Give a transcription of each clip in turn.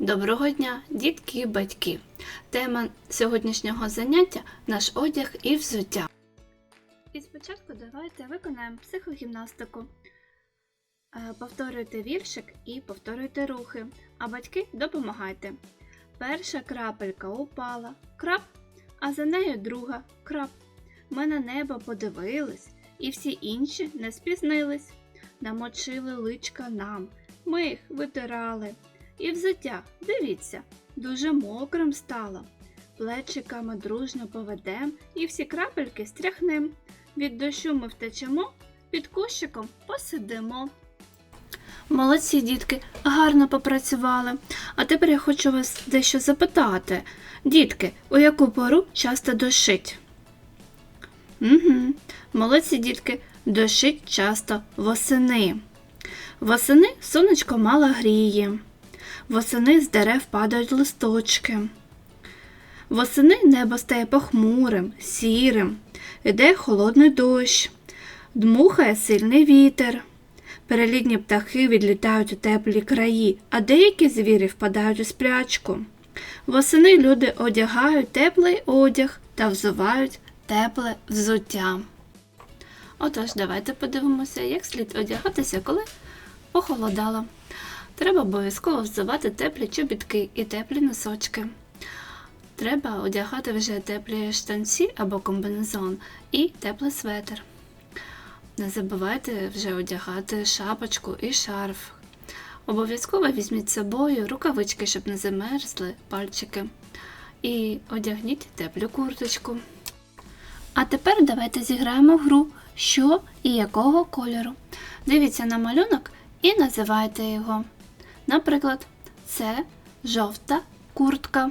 Доброго дня, дітки і батьки! Тема сьогоднішнього заняття наш одяг і взуття. І спочатку давайте виконаємо психогімнастику. Е, Повторюйте віршик і повторюйте рухи, а батьки допомагайте. Перша крапелька упала, крап, а за нею друга крап. Ми на небо подивились, і всі інші не спізнились. Намочили личка нам, ми їх витирали. І взуття, дивіться, дуже мокрим стало. Плечиками дружно поведем і всі крапельки стряхнем. Від дощу ми втечемо, під кущиком посидимо. Молодці, дітки, гарно попрацювали. А тепер я хочу вас дещо запитати. Дітки, у яку пору часто дощить? Угу. Молодці, дітки, дощить часто восени. Восени сонечко мало гріє. Восени з дерев падають листочки. Восени небо стає похмурим, сірим, іде холодний дощ, дмухає сильний вітер. Перелітні птахи відлітають у теплі краї, а деякі звірі впадають у сплячку. Восени люди одягають теплий одяг та взувають тепле взуття. Отож, давайте подивимося, як слід одягатися, коли похолодало. Треба обов'язково взувати теплі чобітки і теплі носочки. Треба одягати вже теплі штанці або комбінезон і теплий светр. Не забувайте вже одягати шапочку і шарф. Обов'язково візьміть з собою рукавички, щоб не замерзли пальчики. І одягніть теплю курточку. А тепер давайте зіграємо гру, що і якого кольору. Дивіться на малюнок і називайте його. Наприклад, це жовта куртка,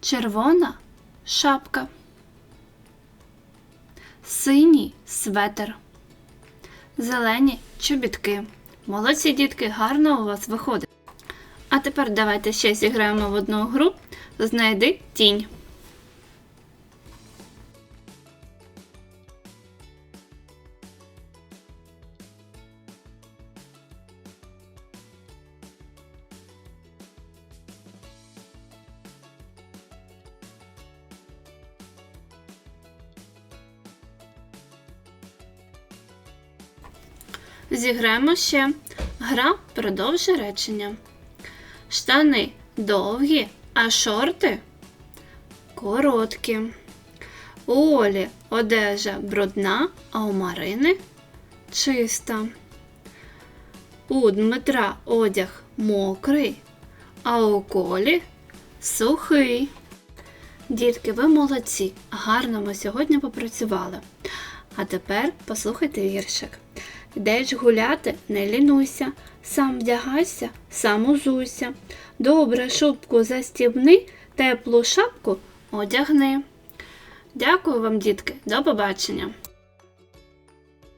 червона шапка, синій светр, зелені чобітки. Молодці дітки, гарно у вас виходить. А тепер давайте ще зіграємо в одну гру. Знайди тінь. Зіграємо ще. Гра продовжує речення. Штани довгі, а шорти короткі. У Олі одежа брудна, а у Марини чиста. У Дмитра одяг мокрий, а у Колі сухий. Дітки, ви молодці, гарно ми сьогодні попрацювали. А тепер послухайте віршик. Йдеш гуляти, не лінуйся, сам вдягайся, сам узуйся. Добре шубку застібни, теплу шапку одягни. Дякую вам, дітки, до побачення!